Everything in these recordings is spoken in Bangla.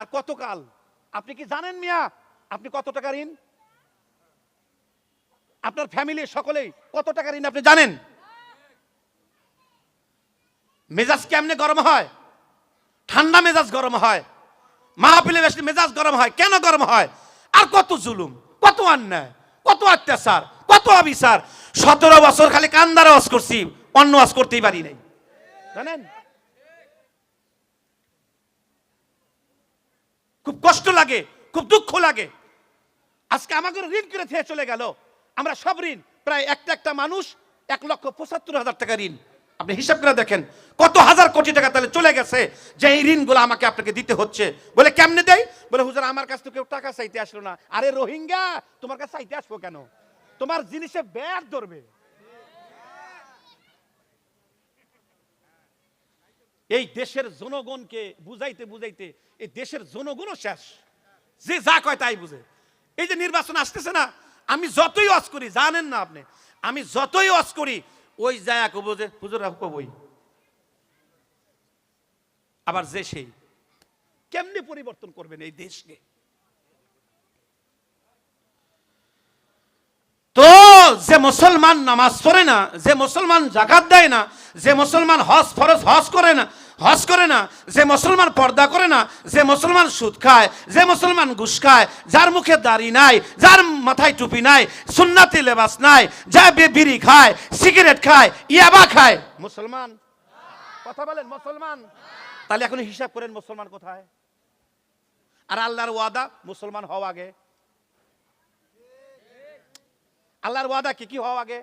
আর কতকাল? আপনি কি জানেন মিয়া? আপনি কত টাকা ঋণ? আপনার ফ্যামিলির সকলেই কত টাকা ঋণ আপনি জানেন? মেজাজ কেমনে গরম হয়? ঠান্ডা মেজাজ গরম হয়। মাহফিলে বেশি মেজাজ গরম হয়। কেন গরম হয়? আর কত জুলুম, কত অন্যায়, কত অত্যাচার, কত অবিচার। সতেরো বছর খালি কান্দার ওয়াজ করছি, অন্য ওয়াজ করতেই পারি নাই। জানেন? খুব কষ্ট লাগে, খুব দুঃখ লাগে। আজকে আমাকে ঋণ করে থেকে চলে গেল। আমরা সব ঋণ, প্রায় একটা একটা মানুষ, এক লক্ষ পঁচাত্তর হাজার টাকা ঋণ। আপনি হিসাব করে দেখেন, কত হাজার কোটি টাকা তাহলে চলে গেছে, যে এই ঋণগুলো আমাকে আপনাকে দিতে হচ্ছে। বলে কেমনে দেয়? বলে, হুজুর, আমার কাছ থেকে কেউ টাকা চাইতে আসলো না। আরে রোহিঙ্গা, তোমার কাছে চাইতে আসব কেন? তোমার জিনিসে ব্যাগ ধরবে। এই দেশের জনগণকে বুঝাইতে বুঝাইতে এই দেশের জনগণও শেষ। যে যা কয় তাই বুঝে। এই যে নির্বাচন আসতেছে না, আমি যতই অস করি, জানেন না আপনি, আমি যতই অস করি, ওই যায় কব যে কবই। আবার যে সেই। কেমনি পরিবর্তন করবেন এই দেশকে তো যে মুসলমান নামাজ পড়ে না, যে মুসলমান জাকাত দেয় না, যে মুসলমান হজ ফরজ হজ করে না, হজ করে না, যে মুসলমান পর্দা করে না, যে মুসলমান সুদ খায়, যে মুসলমান ঘুষ খায়, যার মুখে দাড়ি নাই, যার মাথায় টুপি নাই, সুন্নাতি লেবাস নাই, যা বিড়ি খায়, সিগারেট খায়, ইয়াবা খায়। মুসলমান? কথা বলেন, মুসলমান? তাহলে এখন হিসাব করেন মুসলমান কোথায়? আর আল্লাহর ওয়াদা মুসলমান হওয়া আগে। আল্লাহর ওয়াদা কি কি হওয়া আগে?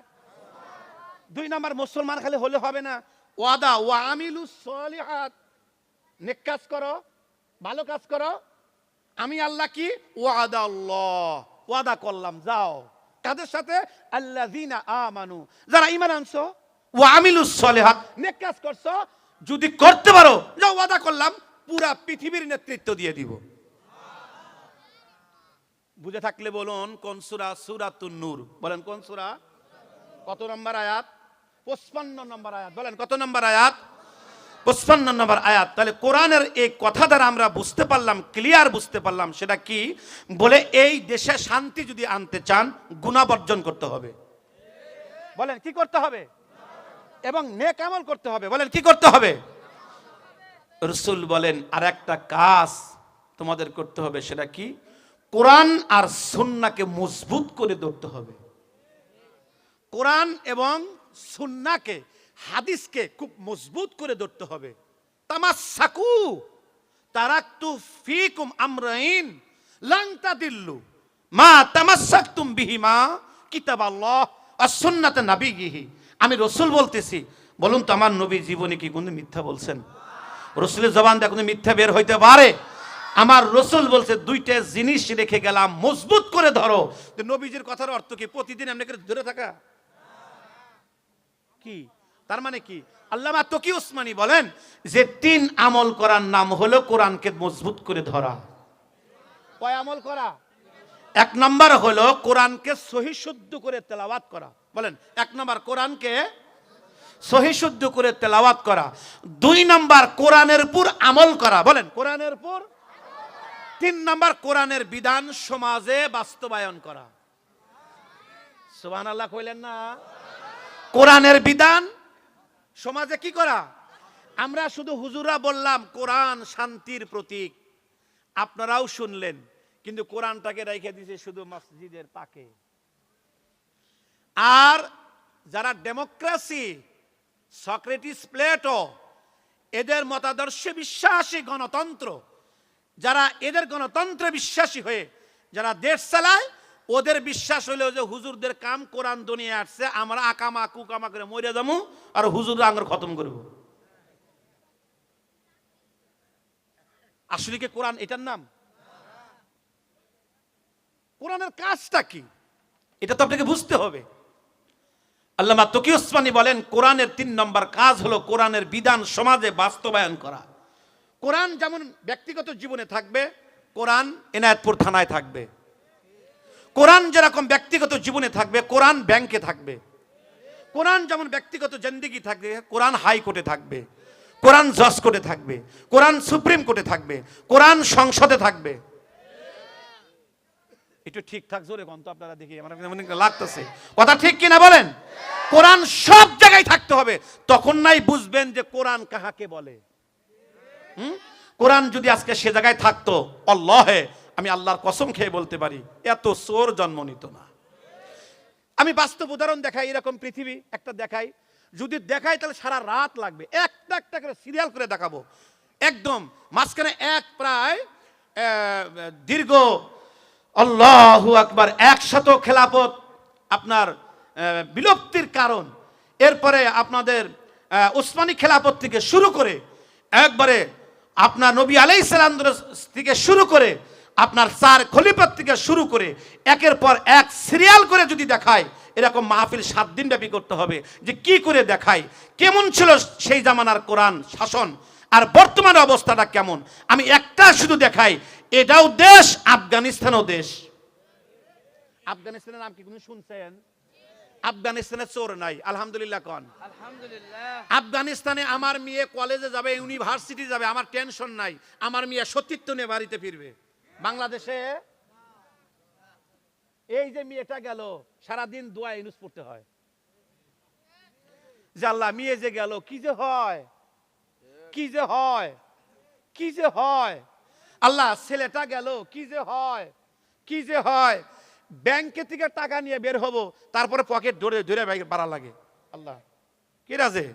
দুই নম্বর, মুসলমান খালি হলে হবে না। ওয়াদা, ওয়া আমিলু সলিহাত। নেক কাজ করো, ভালো কাজ করো। আমি আল্লাহ কি? ওয়াদা আল্লাহ। ওয়াদা করলাম, যাও। কাদের সাথে? আল্লাযিনা আমানু। যারা ঈমান আনছো, ওয়া আমিলু সলিহাত। নেক কাজ করছ, যদি করতে পারো, যাও, ওয়াদা করলাম, পুরা পৃথিবীর নেতৃত্ব দিয়ে দিব। বুঝে থাকলে বলুন, কোন সুরা? সুরাতুন নূর। বলেন, কোন সুরা? কত নম্বর আয়াত? পঁচপান্ন নম্বর আয়াত। বলেন, কত নম্বর আয়াত? পঁচপান্ন নম্বর আয়াত। তাহলে কোরআনের এই কথা দ্বারা আমরা বুঝতে পারলাম, ক্লিয়ার বুঝতে পারলাম, সেটা কি? বলে এই দেশে শান্তি যদি আনতে চান গুণা বর্জন করতে হবে। বলেন, কি করতে হবে? এবং নেক আমল করতে হবে। বলেন, কি করতে হবে? রসুল বলেন আর একটা কাজ তোমাদের করতে হবে, সেটা কি? কোরআন আর সুন্নাকে মজবুত করে ধরতে হবে। কোরআন এবং সুন্নাকে, হাদিসকে খুব মজবুত করে ধরতে হবে। তামাসাকু, তারাকতু ফিকুম আমরাইন, লাং তাদিল্লু, মা তামাসাকতুম বিহিমা কিতাব আল্লাহ আর সুন্নাতে নাবিগিহি আমি রসুল বলতেছি, বলুন তো আমার নবী জীবনে কি কোনো মিথ্যা বলছেন? রসুলের জবান দিয়ে মিথ্যা বের হইতে পারে? আমার রসুল বলছে, দুইটা জিনিস রেখে গেলাম, মজবুত করে ধরো। নবীজির কথার অর্থ কি? প্রতিদিন করে ধরে থাকা? কি? তার মানে কি? আল্লামা তকি উসমানী বলেন যে, তিন আমল করার নাম হলো কোরআনকে মজবুত করে ধরা। কয় আমল করা? এক নম্বর হলো কোরআনকে সহি শুদ্ধ করে তেলাওয়াত করা। বলেন, এক নম্বর কোরআনকে সহি শুদ্ধ করে তেলাওয়াত করা। দুই নম্বর কোরআনের উপর আমল করা। বলেন, কোরআনের উপর তিন নম্বর কোরআনের বিধান সমাজে বাস্তবায়ন করা। সুবহান আল্লাহ কইলেন না? কোরআনের বিধান সমাজে কি করা? আমরা শুধু হুজুরা বললাম, কোরআন শান্তির প্রতীক। আপনারাও শুনলেন, কিন্তু কোরআনটাকে রেখে দিয়েছে শুধু মসজিদের তাকে আর যারা ডেমোক্রেসি, সক্রেটিস প্লেটো, এদের মতাদর্শে বিশ্বাসী গণতন্ত্র যারা এদের গণতন্ত্রে বিশ্বাসী হয়ে, যারা দেশ চালায়, ওদের বিশ্বাস হইল যে হুজুরদের কাম কোরআন দুনিয়া আসছে, আমরা আকামা কুকামা করে মরে যাব আর হুজুর আঙ্গুর খতম করব। আসলে কি কোরআন এটার নাম? কোরআনের কাজটা কি? এটা তো আপনাকে বুঝতে হবে। আল্লামা তকি ওসমানী বলেন, কোরআনের তিন নম্বর কাজ হলো কোরআনের বিধান সমাজে বাস্তবায়ন করা। কোরআন যেমন ব্যক্তিগত জীবনে থাকবে, কোরআন এনায়তপুর থানায় থাকবে। কোরআন যেরকম ব্যক্তিগত জীবনে থাকবে, কোরআন ব্যাংকে থাকবে। কোরআন যেমন ব্যক্তিগত জেন্দিগি থাকবে, কোরআন হাইকোর্টে থাকবে। কোরআন জজ কোর্টে থাকবে। কোরআন সুপ্রিম কোর্টে থাকবে। কোরআন সংসদে থাকবে। একটু ঠিকঠাক জোরে কন্ত আপনারা দেখি, আমার লাগতেছে। কথা ঠিক কিনা বলেন? কোরআন সব জায়গায় থাকতে হবে। তখন নাই বুঝবেন যে কোরআন কাহাকে বলে? কোরআন যদি আজকে সে জায়গায় থাকতো, অল্লাহে, আমি আল্লাহর কসম খেয়ে বলতে পারি, এত চোর জন্ম নিত না। আমি বাস্তব উদাহরণ দেখাই, এরকম পৃথিবী একটা দেখাই। যদি দেখাই তাহলে সারা রাত লাগবে। একটা একটা করে সিরিয়াল করে দেখাবো। একদম মাঝখানে এক প্রায় দীর্ঘ, আল্লাহু আকবার, একশত খেলাপথ আপনার বিলুপ্তির কারণ। এরপরে আপনাদের উসমানী খেলাপথ থেকে শুরু করে, একবারে আপনার নবী আলাই থেকে শুরু করে আপনার চার খলিফার থেকে শুরু করে একের পর এক সিরিয়াল করে যদি দেখায়, এরকম মাহফিল সাত দিন ব্যাপী করতে হবে যে কি করে দেখায়, কেমন ছিল সেই জামানার কোরআন শাসন আর বর্তমান অবস্থাটা কেমন? আমি একটা শুধু দেখাই, এটাও দেশ, আফগানিস্তানও দেশ। আফগানিস্তানের নাম কি শুনছেন? আফগানিস্তানের চোর নাই আলহামদুলিল্লাহ কন। আফগানিস্তানে আমার মেয়ে কলেজে যাবে ইউনিভার্সিটি যাবে আমার টেনশন নাই আমার মেয়ে সতীর্থ নিয়ে বাড়িতে ফিরবে। বাংলাদেশে এই যে মেয়েটা গেল সারাদিন দোয়া ইউনুস পড়তে হয়। আল্লাহ মেয়ে যে গেল কি যে হয়? কি যে হয়? কি যে হয়? আল্লাহ ছেলেটা গেল কি যে হয়? কি যে হয়? ব্যাংকে থেকে টাকা নিয়ে বের হব, তারপরে পকেট ধরে ধরে বাড়া লাগে। আল্লাহ, কি রাজে?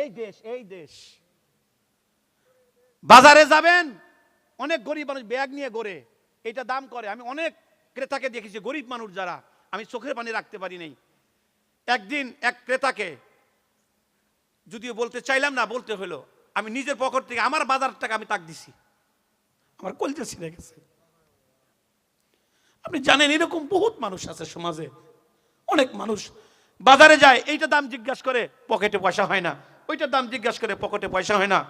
এই দেশ এই দেশ। বাজারে যাবেন, অনেক গরিব মানুষ ব্যাগ নিয়ে গড়ে এটা দাম করে। আমি অনেক ক্রেতাকে দেখেছি, গরিব মানুষ যারা, আমি চোখের পানি রাখতে পারি নাই। একদিন এক ক্রেতাকে, যদিও বলতে চাইলাম না, বলতে হলো, আমি নিজের পকেট থেকে আমার বাজার টাকা আমি তাক দিছি। আমার কলজা ছিঁড়ে গেছে। আপনি জানেন, এরকম বহুত মানুষ আছে সমাজে। অনেক মানুষ বাজারে যায়, এইটা দাম জিজ্ঞাসা করে, পকেটে পয়সা হয় না। ওইটার দাম জিজ্ঞাসা করে, পকেটে পয়সা হয় না।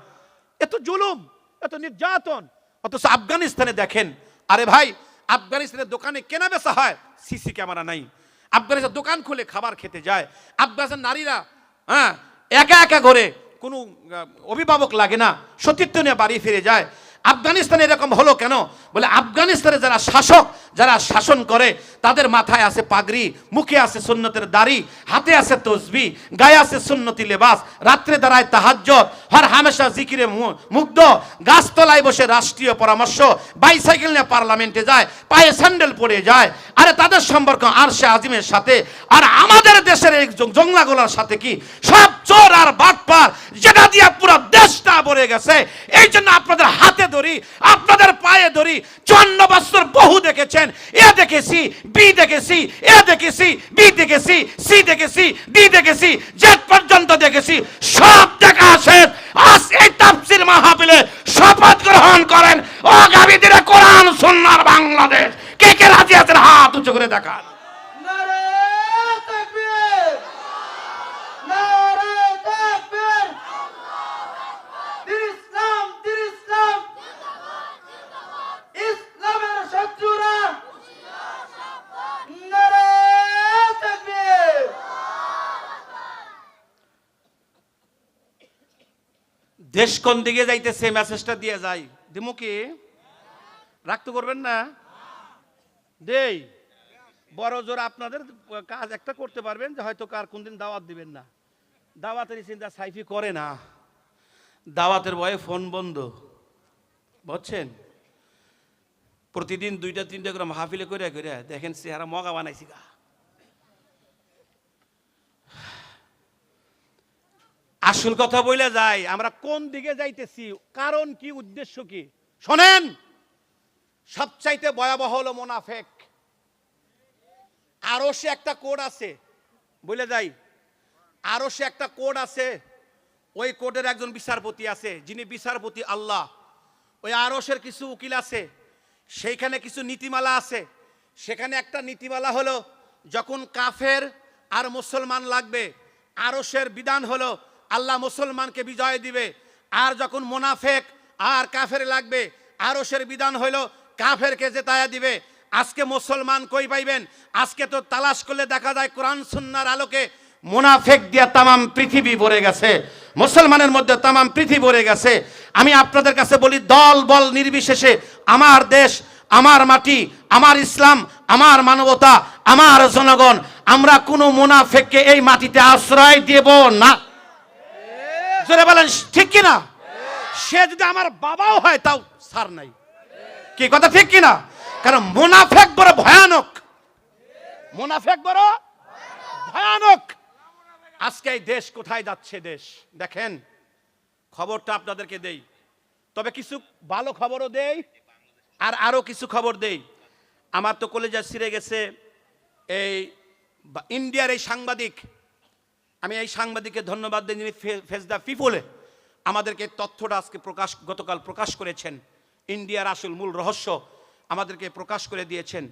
এত জুলুম, এত নির্যাতন। অথচ আফগানিস্তানে দেখেন, আরে ভাই, আফগানিস্তানের দোকানে কেনা বেচা হয়, সিসি ক্যামেরা নাই। আফগানিস্তান দোকান খুলে খাবার খেতে যায়। আফগানিস্তান নারীরা হ্যাঁ একা একা ঘরে কোনো অভিভাবক লাগে না। সতীর্থ নিয়ে বাড়ি ফিরে যায়। আফগানিস্তানে এরকম হলো কেন? বলে আফগানিস্তানে যারা শাসক, যারা শাসন করে, তাদের মাথায় আছে পাগড়ি, মুখে আছে সুন্নতের দাড়ি, হাতে আছে তসবি, গায়ে আছে সুন্নতি লেবাস, রাত্রে দাঁড়ায় তাহাজ্জত হর হামেশা জিকিরে মুগ্ধ, গাছতলায় বসে রাষ্ট্রীয় পরামর্শ, বাইসাইকেল নিয়ে পার্লামেন্টে যায়, পায়ে স্যান্ডেল পরে যায় আরে তাদের সম্পর্ক আর সে আজিমের সাথে, আর আমাদের দেশের এই জংলাগুলোর সাথে কি? সব চোর আর বাটপার যেটা দিয়ে পুরো দেশটা ভরে গেছে। এই জন্য আপনাদের হাতে ধরি, আপনাদের পায়ে ধরি। চন্ন বছর বহু দেখেছেন। এ দেখেছি, বি দেখেছি, এ দেখেছি, বি দেখেছি, সি দেখেছি, ডি দেখেছি, জেড পর্যন্ত দেখেছি। সব দেখা শেষ। আজ এই তাফসির মাহফিলে শপথ গ্রহণ করেন আগামী দিনে কোরআন, সুন্নার বাংলাদেশ। কে কে রাজি আছেন? হাত উঁচু করে দেখান। দেশ কোন দিকে যাইতেছে? মেসেজটা দিয়ে যাই। দিমু কি? রাখতে করবেন না? দেই। বড় জোর আপনাদের কাজ একটা করতে পারবেন যে হয়তো কার কোনদিন দাওয়াত দিবেন না। দাওয়াতের চিন্তা সাইফি করে না। দাওয়াতের বয়ে ফোন বন্ধ। বুঝছেন? প্রতিদিন দুইটা, তিনটা করে মাহফিলে করে করে দেখেন চেহারা মগা বানাইছি গা। আসল কথা বলে যাই আমরা কোন দিকে যাইতেছি, কারণ কি, উদ্দেশ্য কি? শোনেন! সবচাইতে ভয়াবহ হলো মোনাফেক। আরও সে একটা কোড আছে, বলে যাই আরও সে একটা কোড আছে, ওই কোডের একজন বিচারপতি আছে, যিনি বিচারপতি আল্লাহ। ওই আরসের কিছু উকিল আছে, সেইখানে কিছু নীতিমালা আছে। সেখানে একটা নীতিমালা হলো, যখন কাফের আর মুসলমান লাগবে আরসের বিধান হলো, আল্লাহ মুসলমানকে বিজয় দিবে। আর যখন মোনাফেক আর কাফের লাগবে আরসের বিধান হলো কাফেরকে জেতায়া দিবে। আজকে মুসলমান কই পাইবেন? আজকে তো তালাশ করলে দেখা যায় কোরআন সুন্নার আলোকে মুনাফেক দিয়া তামাম পৃথিবী ভরে গেছে। মুসলমানের মধ্যে তামাম পৃথিবী ভরে গেছে। আমি আপনাদের কাছে বলি, দল বল নির্বিশেষে আমার দেশ, আমার মাটি, আমার ইসলাম, আমার মানবতা, আমার জনগণ, আমরা কোনো মুনাফেককে এই মাটিতে আশ্রয় দেব না। বলেন, ঠিক কিনা? সে যদি আমার বাবাও হয়, তাও সার নাই। কি কথা ঠিক কিনা? কারণ মুনাফেক বড় ভয়ানক। মুনাফেক বড় ভয়ানক। আজকে এই দেশ কোথায় যাচ্ছে দেশ? দেখেন, খবরটা আপনাদেরকে দেই। তবে কিছু ভালো খবরও দেই, আর আরও কিছু খবর দেই। আমার তো কলেজা ছিঁড়ে গেছে এই ইন্ডিয়ার এই সাংবাদিক। আমি এই সাংবাদিককে ধন্যবাদ দিই যিনি ফেস দ্য পিপলে আমাদেরকে তথ্যটা আজকে প্রকাশ, গতকাল প্রকাশ করেছেন। ইন্ডিয়ার আসল মূল রহস্য আমাদেরকে প্রকাশ করে দিয়েছেন।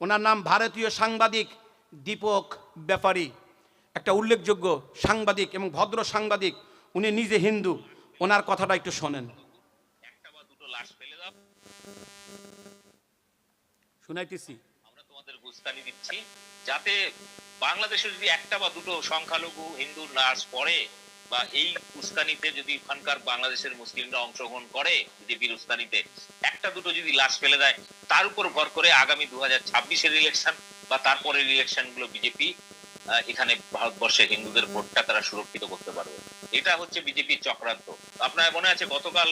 ওনার নাম ভারতীয় সাংবাদিক দীপক ব্যাপারী। একটা উল্লেখযোগ্য সাংবাদিক এবং ভদ্র সাংবাদিক উনি নিজে হিন্দু। ওনার কথাটা একটু শোনেন। শুনাইতেছি। আমরা তোমাদের দিচ্ছি। যাতে বাংলাদেশে যদি একটা বা দুটো সংখ্যালঘু হিন্দু লাশ পড়ে বা এই উস্কানিতে যদি ওখানকার বাংলাদেশের মুসলিমরা অংশগ্রহণ করে বিজেপির উস্কানিতে, একটা দুটো যদি লাশ ফেলে দেয়, তার উপর ভর করে আগামী দু হাজার ছাব্বিশের ইলেকশন বা তারপরের ইলেকশনগুলো বিজেপি এখানে ভারতবর্ষে হিন্দুদের ভোটটা তারা সুরক্ষিত করতে পারবে। এটা হচ্ছে বিজেপির চক্রান্ত। আপনার মনে আছে গতকাল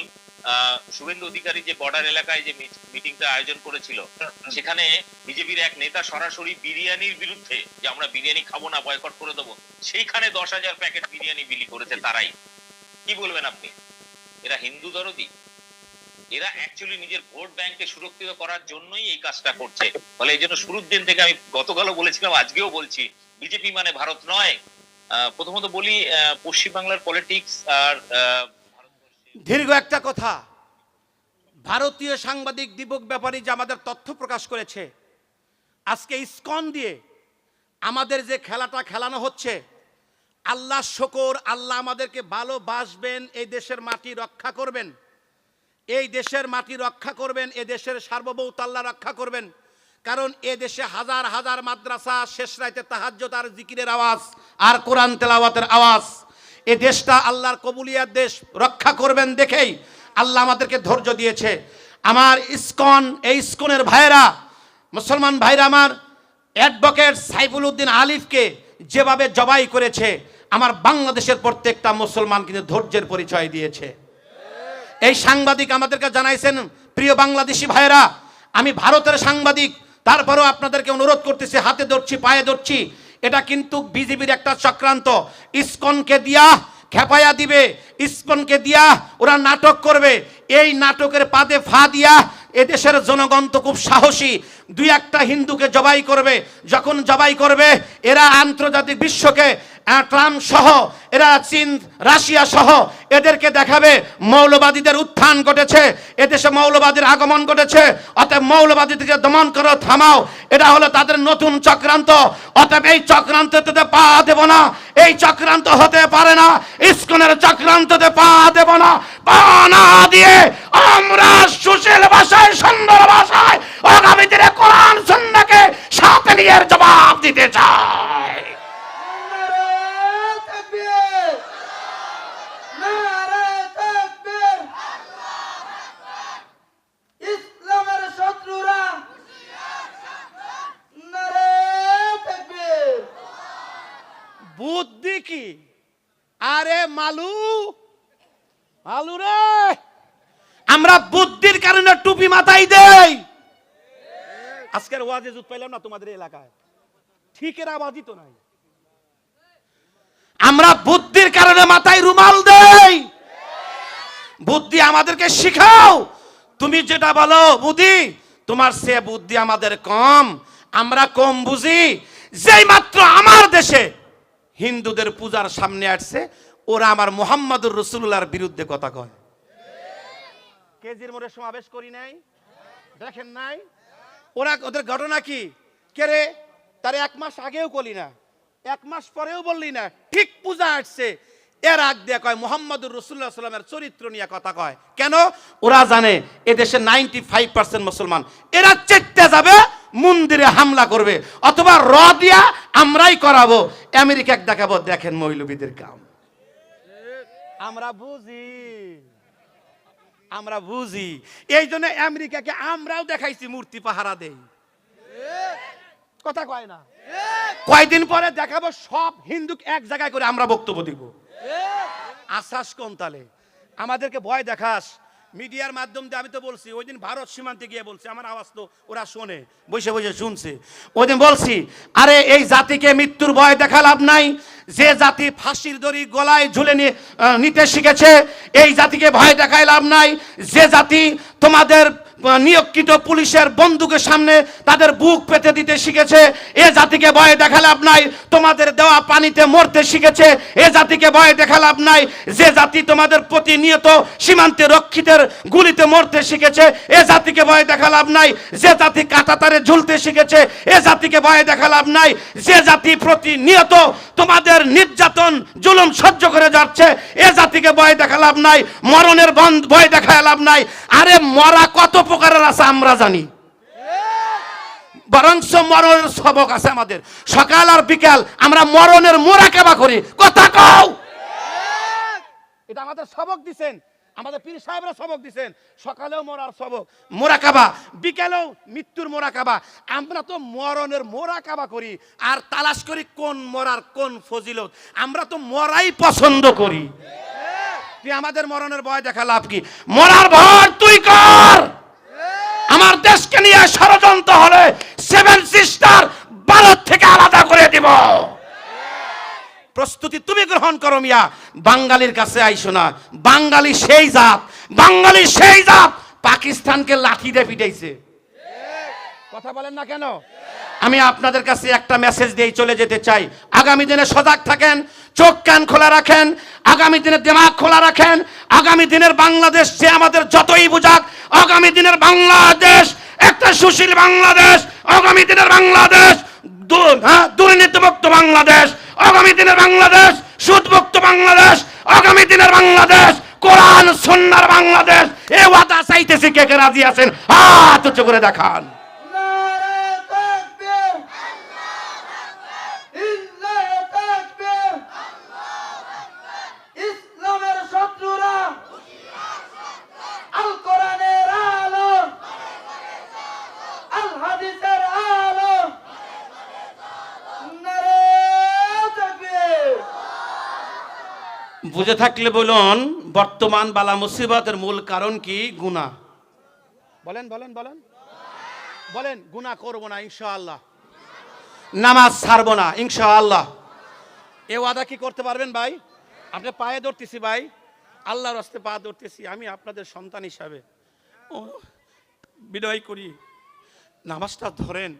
শুভেন্দু অধিকারী যে বর্ডার এলাকায় যে মিটিংটা আয়োজন করেছিল, সেখানে বিজেপির এক নেতা সরাসরি বিরিয়ানির বিরুদ্ধে, যে আমরা বিরিয়ানি খাব না বয়কট করে দেবো, সেইখানে দশ হাজার প্যাকেট বিরিয়ানি বিলি করেছে তারাই। কি বলবেন আপনি? এরা হিন্দু দরদি? এরা অ্যাকচুয়ালি নিজের ভোট ব্যাংকে সুরক্ষিত করার জন্যই এই কাজটা করছে। ফলে এই জন্য শুরুর দিন থেকে আমি গতকালও বলেছিলাম, আজকেও বলছি, বিজেপি মানে ভারত নয়। প্রথমত বলি পশ্চিমবাংলার পলিটিক্স আর দীর্ঘ একটা কথা। ভারতীয় সাংবাদিক দীপক ব্যাপারী যে আমাদের তথ্য প্রকাশ করেছে, আজকে ইস্কন দিয়ে আমাদের যে খেলাটা খেলানো হচ্ছে, আল্লাহ শকর, আল্লাহ আমাদেরকে ভালোবাসবেন, এই দেশের মাটি রক্ষা করবেন। এই দেশের মাটি রক্ষা করবেন, এ দেশের সার্বভৌত আল্লাহ রক্ষা করবেন। কারণ এ দেশে হাজার হাজার মাদ্রাসা, শেষ রাইতে তাহাজ্জত আর জিকিরের আওয়াজ, আর কোরআন তেলাওয়াতের আওয়াজ এ দেশটা আল্লাহর কবুলিয়ার দেশ, রক্ষা করবেন দেখেই আল্লাহ আমাদেরকে ধৈর্য দিয়েছে। আমার ইস্কন, এই ইস্কনের ভাইরা মুসলমান ভাইরা আমার, অ্যাডভোকেট সাইফুল উদ্দিন আলিফকে যেভাবে জবাই করেছে, আমার বাংলাদেশের প্রত্যেকটা মুসলমান কিন্তু ধৈর্যের পরিচয় দিয়েছে। এই সাংবাদিক আমাদেরকে জানাইছেন, প্রিয় বাংলাদেশি ভাইরা আমি ভারতের সাংবাদিক, তারপরেও আপনাদেরকে অনুরোধ করতেছি, হাতে ধরছি, পায়ে ধরছি এটা কিন্তু বিজেপির একটা চক্রান্ত। ইস্কনকে দিয়া খেপায়া দিবে, ইস্কনকে দিয়া ওরা নাটক করবে। এই নাটকের পাদে ফা দিয়া এদেশের জনগণ তো খুব সাহসী। দুই একটা হিন্দুকে জবাই করবে। যখন জবাই করবে, এরা আন্তর্জাতিক বিশ্বকে ট্রাম্প সহ, এরা চীন, রাশিয়া সহ, এদেরকে দেখাবে মৌলবাদীদের উত্থান ঘটেছে, এদেশে মৌলবাদীর আগমন ঘটেছে, অতএব মৌলবাদীদেরকে দমন করো, থামাও এটা হলো তাদের নতুন চক্রান্ত, অতএব এই চক্রান্ততে পা দেব না, এই চক্রান্ত হতে পারে না, ইস্কনের চক্রান্ততে পা দেব না, পা না দিয়ে আমরা সুশীল ভাষায়, সুন্দর ভাষায়, আগামী দিনে কোরআন সুন্নাহকে সাথে নিয়ে জবাব দিতে চাই নারে তাকবীর নারে তাকবীর ইসলামের শত্রুরা নারে তাকবীর বুদ্ধি কি আরে মালু মালু রে আমরা বুদ্ধির কারণে টুপি মাথায় দেই আজকের ওয়াজে জুত পাইলাম না তোমাদের এলাকায়। ঠিকের আওয়াজই তো নাই। আমরা বুদ্ধির কারণে মাথায় রুমাল দেই। বুদ্ধি আমাদেরকে শিখাও। তুমি যেটা বলো, বুদ্ধি, তোমার সে বুদ্ধি আমাদের কম। আমরা কম বুঝি। যেই মাত্র আমার দেশে হিন্দুদের পূজার সামনে আসছে, ওরা আমার মোহাম্মদুর রসুল্লাহর বিরুদ্ধে কথা কয়। কেজির মোড়ে সমাবেশ করি নাই। দেখেন নাই। ওরা, ওদের ঘটনা কি? কে রে? তার এক মাস আগেও করলি না। এক মাস পরেও বললি না। ঠিক পূজা আসছে। এর আগ দিয়ে কয়, মোহাম্মদুর রসুল্লাহ সাল্লামের চরিত্র নিয়ে কথা কয়। কেন? ওরা জানে এদেশে নাইনটি ফাইভ পার্সেন্ট মুসলমান। এরা চেটতে যাবে, মন্দিরে হামলা করবে। অথবা র দিয়া আমরাই করাবো। আমেরিকা দেখাবো, দেখেন মৌলবীদের কাম। আমরা বুঝি। আমরা বুঝি। এই জন্য আমেরিকাকে আমরাও দেখাইছি মূর্তি পাহারা দেই। কথা কয় না? কয়দিন পরে দেখাবো সব হিন্দু এক জায়গায় করে আমরা বক্তব্য দিব। আশ্বাস কোন তালে? আমাদেরকে ভয় দেখাস মিডিয়ার মাধ্যম দিয়ে আমি তো বলছি, ওই দিন ভারত সীমান্তে গিয়ে বলছি, আমার আওয়াজ তো ওরা শোনে, বসে বসে শুনছে। ওই দিন বলছি, আরে এই জাতিকে মৃত্যুর ভয় দেখা লাভ নাই, যে জাতি ফাঁসির দড়ি গলায় ঝুলে নিতে শিখেছে, এই জাতিকে ভয় দেখায় লাভ নাই, যে জাতি তোমাদের নিয়োগকৃত পুলিশের বন্দুকের সামনে তাদের বুক পেতে দিতে শিখেছে। এ জাতিকে ভয় দেখা লাভ নাই, তোমাদের দেওয়া পানিতে মরতে শিখেছে। এ জাতিকে ভয় দেখা লাভ নাই, যে জাতি তোমাদের প্রতিনিয়ত সীমান্তে রক্ষিতের গুলিতে মরতে শিখেছে, এ জাতিকে ভয় দেখা লাভ নাই, যে জাতি কাটাতারে ঝুলতে শিখেছে, এ জাতিকে ভয় দেখা লাভ নাই, যে জাতি প্রতিনিয়ত তোমাদের নির্যাতন, জুলুম সহ্য করে যাচ্ছে, এ জাতিকে ভয় দেখা লাভ নাই, মরণের বন্ধ ভয় দেখা লাভ নাই। আরে মরা কত প্রকারের আছে, আমরা জানি। বরঞ্চ মরণের সবক আছে আমাদের। সকাল আর বিকাল আমরা মরণের মোরাকাবা করি। কথা কও। এটা আমাদের সবক দিছেন। আমাদের পীর সাহেবরা সবক দিছেন। সকালেও মরার সবক। মোরাকাবা বিকেলেও মৃত্যুর মোরাকাবা আমরা তো মরণের মোরাকাবা করি। আর তালাশ করি কোন মরার কোন ফজিলত। আমরা তো মরাই পছন্দ করি। তুই আমাদের মরণের ভয় দেখা লাভ কি? মরার ভয় তুই কর! দেশকে নিয়ে ষড়যন্ত্র হলে সেভেন সিস্টার ভারত থেকে আলাদা করে দিব। প্রস্তুতি তুমি গ্রহণ করো মিয়া। বাঙালির কাছে আইসো না। বাঙালি সেই জাত। বাঙালি সেই জাত। পাকিস্তানকে লাঠি দিয়ে পিটাইছে। কথা বলেন না কেন? আমি আপনাদের কাছে একটা মেসেজ দিয়ে চলে যেতে চাই। আগামী দিনে সজাগ থাকেন চোখ কান খোলা রাখেন আগামী দিনে দিমাগ খোলা রাখেন আগামী দিনের বাংলাদেশ সে আমাদের যতই বুঝাক আগামী দিনের বাংলাদেশ একটা সুশীল বাংলাদেশ আগামী দিনের বাংলাদেশ হ্যাঁ, দুর্নীতিমুক্ত বাংলাদেশ আগামী দিনের বাংলাদেশ সুদমুক্ত বাংলাদেশ আগামী দিনের বাংলাদেশ কোরআন সন্ন্যার বাংলাদেশ। এ ওয়াদা চাইতেছি কে কে রাজি আছেন? হাত উঁচু করে দেখান। বুঝে থাকলে বলুন, বর্তমান বালা মুসিবতের মূল কারণ কি? গুনাহ। বলেন বলেন বলেন। বলেন, গুনাহ করব না, ইনশাআল্লাহ। নামাজ ছাড়বো না, ইনশাআল্লাহ। এ ওয়াদা কি করতে পারবেন ভাই? আপনি পায়ে ধরতেছি ভাই। আল্লাহর হস্তে পা ধরতেছি, আমি আপনাদের সন্তান হিসাবে। ও বিনয় করি। নামাজটা ধরেন।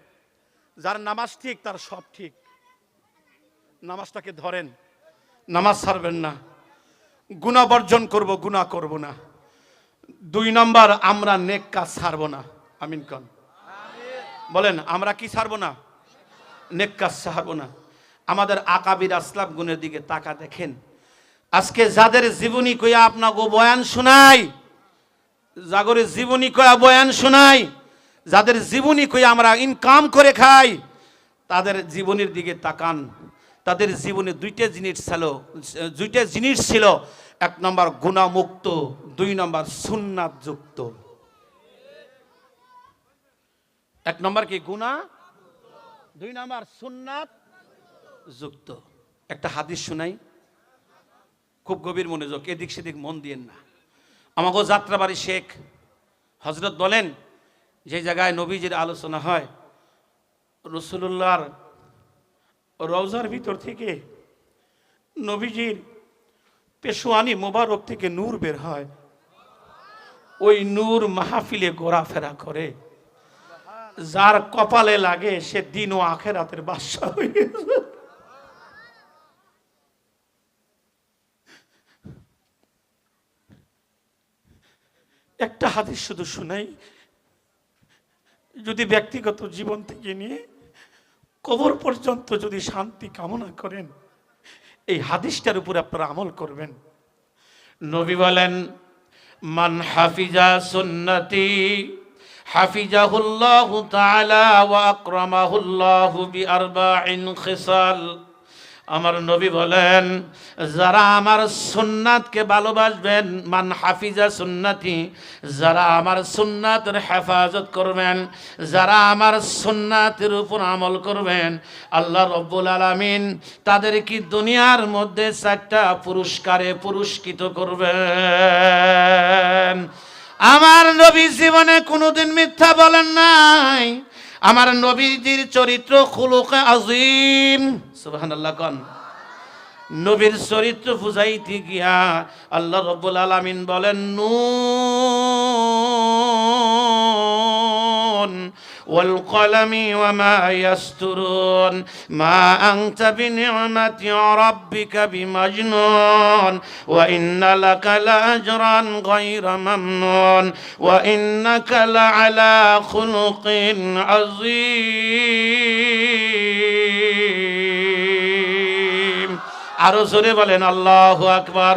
যার নামাজ ঠিক, তার সব ঠিক। নামাজটাকে ধরেন। নামাজ ছাড়বেন না। গুণা বর্জন করব, গুণা করব না। দুই নম্বর, আমরা নেক কাজ ছাড়বো না। আমিন কন। বলেন, আমরা কি ছাড়বো না? নেক কাজ ছাড়বো না। আমাদের আকাবির আসলাম গুণের দিকে তাকা দেখেন। আজকে যাদের জীবনী কইয়া আপনাকে বয়ান শোনাই জাগরের জীবনী কয়া বয়ান শোনাই, যাদের জীবনী কইয়া আমরা ইনকাম করে খাই, তাদের জীবনের দিকে তাকান। তাদের জীবনে দুইটা জিনিস ছিল, দুইটা জিনিস ছিল, এক নম্বর গুণামুক্ত, দুই নম্বর সুন্নাত যুক্ত এক নম্বর কি গুণা? দুই নম্বর সুন্নাত যুক্ত একটা হাদিস শুনাই, খুব গভীর মনোযোগ, এদিক সেদিক মন দিয়েন না। আমাকে যাত্রাবাড়ি শেখ হজরত বলেন, যে জায়গায় নবীজির আলোচনা হয় রসুল্লাহর রওজার ভিতর থেকে নবীজির পেশোয়ানি মোবারক থেকে নূর বের হয় ওই নূর মাহফিলে ঘোরাফেরা করে যার কপালে লাগে সে দিন ও আখেরাতের বাদশা হয়ে। একটা হাদিস শুধু শুনাই যদি ব্যক্তিগত জীবন থেকে নিয়ে কবর পর্যন্ত যদি শান্তি কামনা করেন, এই হাদিসটার উপরে আপনারা আমল করবেন। নবী বলেন, মান হাফিজা সুন্নতি, হাফিজাহুল্লাহু তাআলা ওয়া আকরামাহুল্লাহু বিআরবাইন খিসাল। আমার নবী বলেন, যারা আমার সুন্নাতকে ভালোবাসবেন, মান হাফিজা সুন্নাতি, যারা আমার সুন্নাতের হেফাজত করবেন, যারা আমার সুন্নাতের উপর আমল করবেন, আল্লাহ রব্বুল আলামিন তাদের কি দুনিয়ার মধ্যে চারটা পুরস্কারে পুরস্কৃত করবেন। আমার নবী জীবনে কোনোদিন মিথ্যা বলেন নাই। আমার নবীজির চরিত্র খুলুকে আজিম। সুবহানাল্লাহ নবীর চরিত্র বুঝাইতে গিয়া আল্লাহ রব্বুল আলামিন বলেন নুন والقلم وما يسترون ما أنت بنعمة ربك بمجنون وإن لك لأجرا غير ممنون وإنك لعلى خلق عظيم আরো জোরে বলেন আল্লাহ আকবার